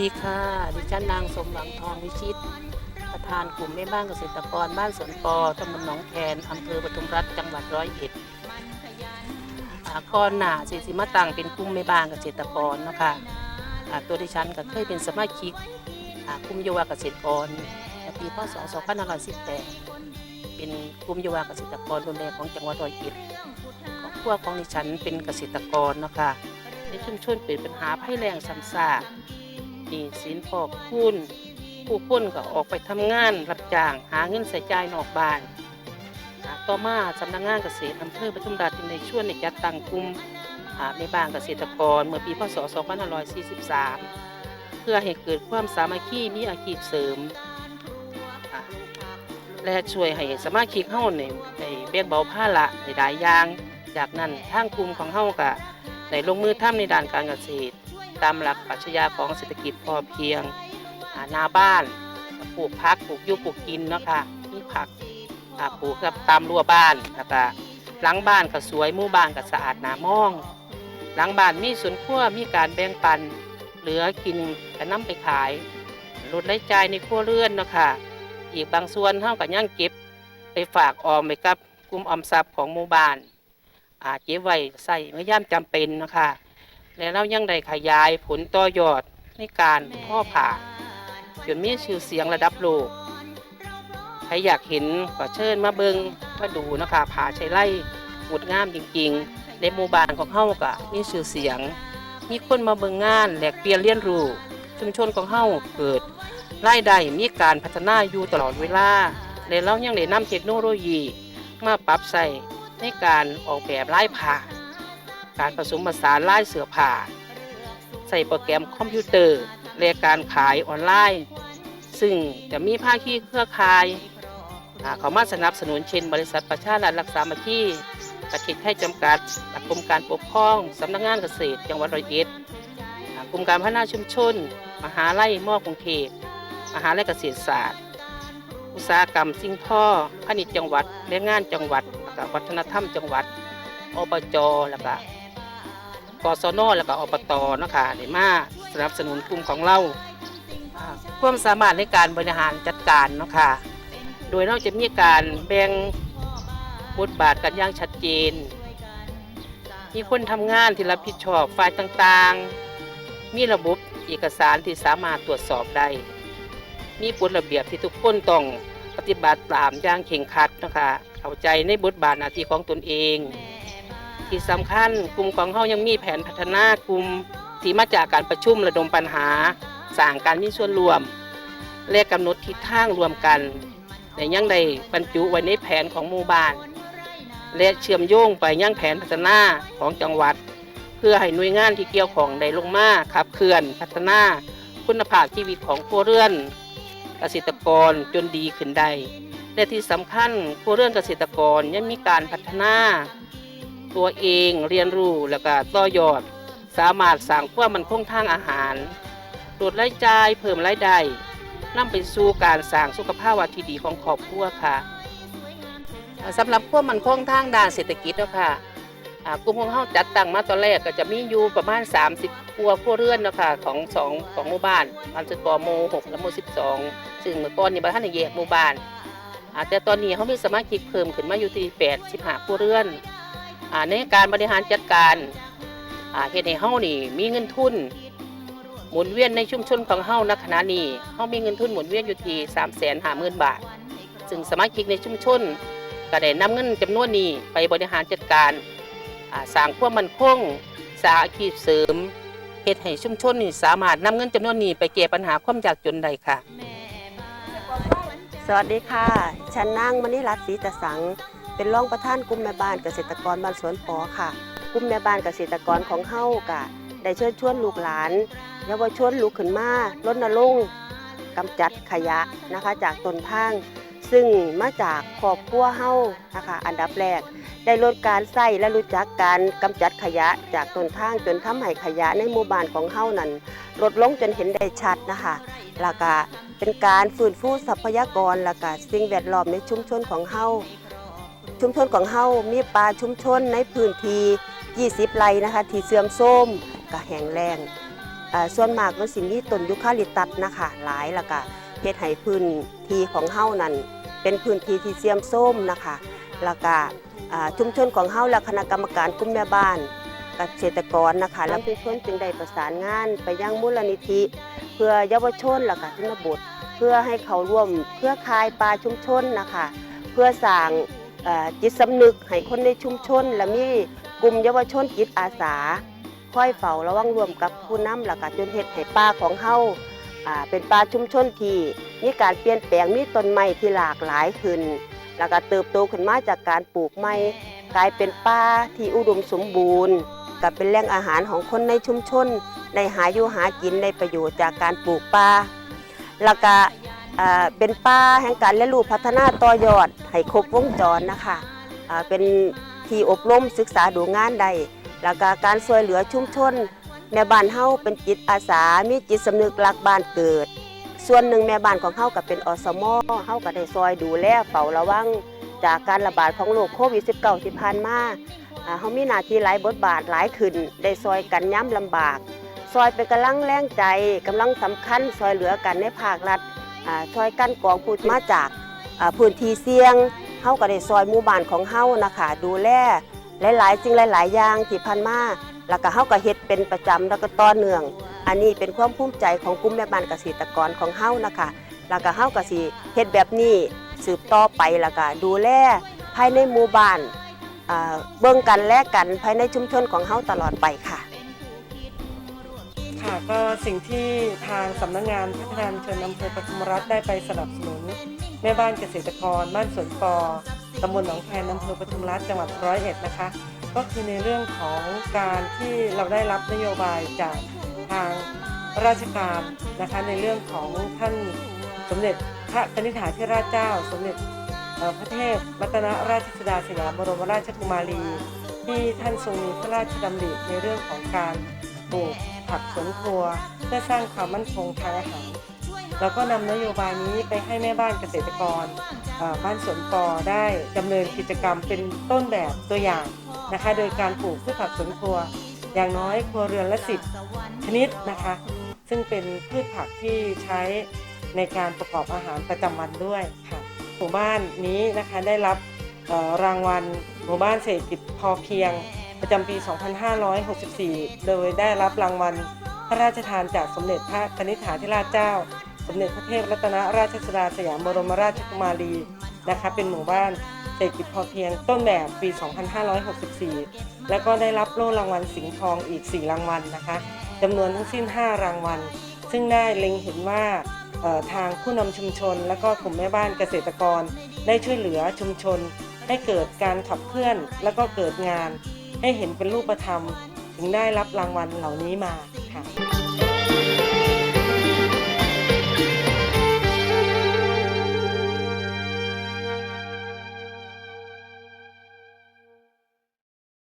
ดีค่ะ ดิฉันนางสมหวังทองวิชิต ประธานกลุ่มแม่บ้านเกษตรกรบ้านสวนปอตำบลหนองแคนอำเภอปทุมรัฐจังหวัดร้อยเอ็ดอาก่อนหน้าสิสิมาตังเป็นกลุ่มแม่บ้านเกษตรกรนะคะตัวดิฉันก็เคยเป็นสมาชิกอากลุ่มเยาวาเกษตรกรปีพศ2518เป็นกลุ่มเยาวาเกษตรกรรุนแรงของจังหวัดร้อยเอ็ดครอบครัวของดิฉันเป็นเกษตรกรนะคะในชุมชนเป็นปัญหาภัยแรงซ้ำซาก หนี่สินพอกคุณผู้คนก็ออกไปทำงานรับจ้าง หาเงินใส่จ่ายนอกบ้าน ต่อมาสำนักงานเกษตรอำเภอปทุมราชจึงได้ช่วยในจัดตั้งกลุ่มในบ้านเกษตรกรเมื่อปีพศ 2543 เพื่อให้เกิดความสามัคคีมีอาชีพเสริม และช่วยให้สมาชิกเฮาเนี่ยได้แบ่งเบาภาระในหลายอย่าง จากนั้นทางกลุ่มของเฮาก็ได้ลงมือทำในด้านการเกษตร ตามหลักปรัชญาของเศรษฐกิจพอเพียงหาหน้าบ้านปลูกพักปลูกยุปลูกกินเนาะค่ะมีผักปลูกกับตามรั้วบ้านแล้วก็หลังบ้านก็สวยมู่บ้านก็สะอาดหนามอง หลังบ้านมีสวนครัวมีการแบ่งปัน เหลือกินก็นำไปขายลดรายจ่ายในครัวเรือนเนาะค่ะอีกบางส่วนเฮาก็ยังเก็บไปฝากออมไว้กับกลุ่มออมทรัพย์ของหมู่บ้านอาเก็บไว้ใส่เมื่อย่ามจำเป็นนะคะ และเรายังได้ขยายผลต่อยอดในการพ่อผ่าจนมีชื่อเสียงระดับโลก ใครอยากเห็นก็เชิญมาเบิงมาดูนะคะผาใช้ไล่งดงามจริงๆ ในหมู่บ้านของเฮาก็มีชื่อเสียง มีคนมาเบิงงานแหลกเปลี่ยนเรียนรู้ชุมชนของเฮาเกิดรายได้มีการพัฒนาอยู่ตลอดเวลาและเรายังได้นำเทคโนโลยีมาปรับใส่ในการออกแบบไลายผ้า การผสมผสานลายเสือผ่าใส่โปรแกรมคอมพิวเตอร์และการขายออนไลน์ ซึ่งจะมีภาคีเครือข่ายาเขามาสนับสนุนเช่น บริษัทประชารัฐรักษามาที่ประเทศไทยจำกัดกรมการปกครองสำนักงานเกษตรจังหวัดร้อยเอ็ดกรมการพัฒนาชุมชน มหาลัยมอกรุงเทพมหาลัยเกษตรศาสตร์ อุตสาหกรรมสิ่งท่อพณิชย์จังหวัดและงานจังหวัดวัฒนธรรมจังหวัดอบจแล้วก็ กศนแล้วก็อบตนะคะได้มาสนับสนุนกลุ่มของเราความสามารถในการบริหารจัดการเนาะค่ะ โดยเราจะมีการแบ่งบทบาทกันอย่างชัดเจน มีคนทำงานที่รับผิดชอบฝ่ายต่างๆ มีระบบเอกสารที่สามารถตรวจสอบได้ มีกฎระเบียบที่ทุกคนต้องปฏิบัติตามอย่างเข่งคัดนะคะ เข้าใจในบทบาทหน้าที่ของตนเอง ที่สำคัญกลุ่มของเฮายังมีแผนพัฒนากลุ่มที่มาจากการประชุมระดมปัญหาสร้างการมีส่วนรวม และกำหนดทิศทางรวมกันและยังได้บรรจุไว้ในแผนของหมู่บ้าน และเชื่อมโยงไปยังแผนพัฒนาของจังหวัด เพื่อให้หน่วยงานที่เกี่ยวของได้ลงมาขับเคลื่อนพัฒนาคุณภาพชีวิตของครัวเรือน เกษตรกรจนดีขึ้นได้และที่สำคัญครัวเรือนเกษตรกรยังมีการพัฒนา ตัวเองเรียนรู้แล้วก็ต่อยอด สามารถสร้างความมันคงทางอาหารลดรายจ่ายเพิ่มรายได้นำไปสู่การสร้างสุขภาพที่ดีของครอบครัวค่ะอ่าสำหรับความมันคงทางด้านเศรษฐกิจแล้วค่ะกลุ่มของเฮาจัดตั้งมาตอนแรกก็จะมีอยู่ประมาณ 30ครัวครัวเรือนนะคะของสองของหมู่บ้านบ้านสกอโม6และโม12 ซึ่งเมื่อก่อนนี่บ่ทันได้แยกหมู่บ้านแต่ตอนนี้เขามีสมาชิกเพิ่มขึ้นมาอยู่ที่85ครัวเรือน ในการบริหารจัดการอ่าเฮ็ดให้เฮานี่มีเงินทุน หมุนเวียนในชุมชนของเฮาณขณะนี้เฮามีเงินทุนหมุนเวียนอยู่ที่350,000 บาท ซึ่งสมาชิกในชุมชนก็ได้นำเงินจำนวนนี้ไปบริหารจัดการอ่าสร้างความมั่นคงสร้างอาชีพเสริมเฮ็ดให้ชุมชนนี่สามารถนำเงินจำนวนนี้ไปแก้ปัญหาความยากจนได้ค่ะ สวัสดีค่ะ ฉันนางมณิรัตน์ศรีตะสัง เป็นรองประธานกลุ่มแม่บ้านเกษตรกรบ้านสวนปอค่ะกลุ่มแม่บ้านเกษตรกรของเฮากะได้เชิญชวนลูกหลานเยาวชนลุกขึ้นมารณรงค์กำจัดขยะนะคะ จากต้นทางซึ่งมาจากครอบครัวเฮานะคะอันดับแรก ได้ลดการใส่และรู้จักการกำจัดขยะจากต้นทางจนทำให้ขยะในหมู่บ้านของเฮานั้นลดลงจนเห็นได้ชัดนะคะแล้วก็เป็นการฟื้นฟูทรัพยากรแล้วก็สิ่งแวดล้อมในชุมชนของเฮา ชุมชนของเฮามีป่าชุมชนในพื้นที่20ไร่นะคะ ที่เสื่อมโทรมก็แห้งแล้งส่วนมากมันสิมีต้นยูคาลิปตัสนะคะ หลายแล้วก็เฮ็ดให้พื้นที่ของเฮานั้นเป็นพื้นที่ที่เสียมโส้มนะคะแล้วก็ชุมชนของเฮาและคณะกรรมการกลุ่มแม่บ้านเกษตรกรนะคะและชุมชนจึงได้ประสานงานไปยังมูลนิธิ เพื่อเยาวชนและก็ชนบทเพื่อให้เขาร่วมเพื่อคายปลาชุมชนนะคะ เพื่อสร้าง จิตสำนึกให้คนในชุมชน และมีกลุ่มเยาวชนจิตอาสาคอยเฝ้าระวังรวมกับผู้นำและก็จนเฮ็ดให้ป่าของเฮาอ่าเป็นป่าชุมชนที่มีการเปลี่ยนแปลงมีต้นไม้ที่หลากหลายขึ้น แล้วก็เติบโตขึ้นมาจากการปลูกไม้กลายเป็นป่าที่อุดมสมบูรณ์กับเป็นแหล่งอาหารของคนในชุมชนได้หาอยู่หากินได้ประโยชน์จากการปลูกป่าแล้วก็ เป็นป่าแห่งการเรียนรู้พัฒนาต่อยอดให้ครบวงจรนะคะเป็นที่อบรมศึกษาดูงานได้แล้วก็การช่วยเหลือชุมชนแม่บ้านเฮาเป็นจิตอาสา มีจิตสำนึกรักบ้านเกิด ส่วนหนึ่งแม่บ้านของเฮาก็เป็นอสมเฮาก็ได้ซอยดูแลเฝ้าระวังจากการระบาดของโรคโควิด -19 ที่ผ่านมาอ่าเฮามีหน้าที่หลายบทบาทหลายขึ้น ได้ซอยกันย้ำลำบาก ซอยเป็นกำลังแรงใจกำลังสำคัญซอยเหลือกันในภาครัฐ ช่วยกันกองผู้มาจากพื้นที่เสี่ยงเฮาก็ได้ซอยหมู่บ้านของเฮานะคะดูแลหลายๆสิ่งหลาย ๆ อย่างที่ผ่านมาแล้วก็เฮาก็เฮ็ดเป็นประจำแล้วก็ต่อเนื่อง อันนี้เป็นความภูมิใจของกลุ่มแม่บ้านเกษตรกรของเฮานะคะแล้วก็เฮาก็สิเฮ็ดแบบนี้สืบต่อไปแล้วก็ดูแลภายในหมู่บ้านเบิ่งกันแลกกันภายในชุมชนของเฮาตลอดไปค่ะ ค่ะก็สิ่งที่ทางสำนักงานพัฒนาชุมชนอำเภอปทุมรัฐได้ไปสนับสนุน แม่บ้านเกษตรกร บ้านสวนปอตำบลหนองแคนอำเภอปทุมรัฐจังหวัดร้อยเอ็ดนะคะ ก็คือในเรื่องของการที่เราได้รับนโยบายจากทางราชการนะคะในเรื่องของท่านสมเด็จพระนิธิถาธิราชเจ้า สมเด็จพระเทพรัตนราชสุดาสยามบรมราชกุมารี ที่ท่านทรงมีพระราชดำริในเรื่องของการปลูก ผักสวนครัว เพื่อสร้างความมั่นคงทางอาหาร แล้วก็นำนโยบายนี้ไปให้แม่บ้านเกษตรกรบ้านสวนปอได้ดำเนินกิจกรรมเป็นต้นแบบตัวอย่างนะคะ โดยการปลูกพืชผักสวนครัว อย่างน้อยครัวเรือนละสิบชนิดนะคะ ซึ่งเป็นพืชผักที่ใช้ในการประกอบอาหารประจำวันด้วยค่ะหมู่บ้านนี้นะคะได้รับรางวัลหมู่บ้านเศรษฐกิจพอเพียง ประจำปี 2564 โดยได้รับรางวัลพระราชทานจากสมเด็จพระนิธิถาธิราชเจ้า สมเด็จพระเทพรัตนราชสุดาสยามบรมราชกุมารีนะคะเป็นหมู่บ้านเศรษฐกิจพอเพียงต้นแบบปี 2564 แล้วก็ได้รับโล่รางวัลสิงห์ทองอีก 4 รางวัลนะคะจำนวนทั้งสิ้น 5 รางวัล ซึ่งได้เล็งเห็นว่าทางผู้นำชุมชน และก็กลุ่มแม่บ้านเกษตรกร ได้ช่วยเหลือชุมชน ให้เกิดการขับเคลื่อน แล้วก็เกิดงาน ให้เห็นเป็นรูปธรรม ถึงได้รับรางวัลเหล่านี้มาค่ะ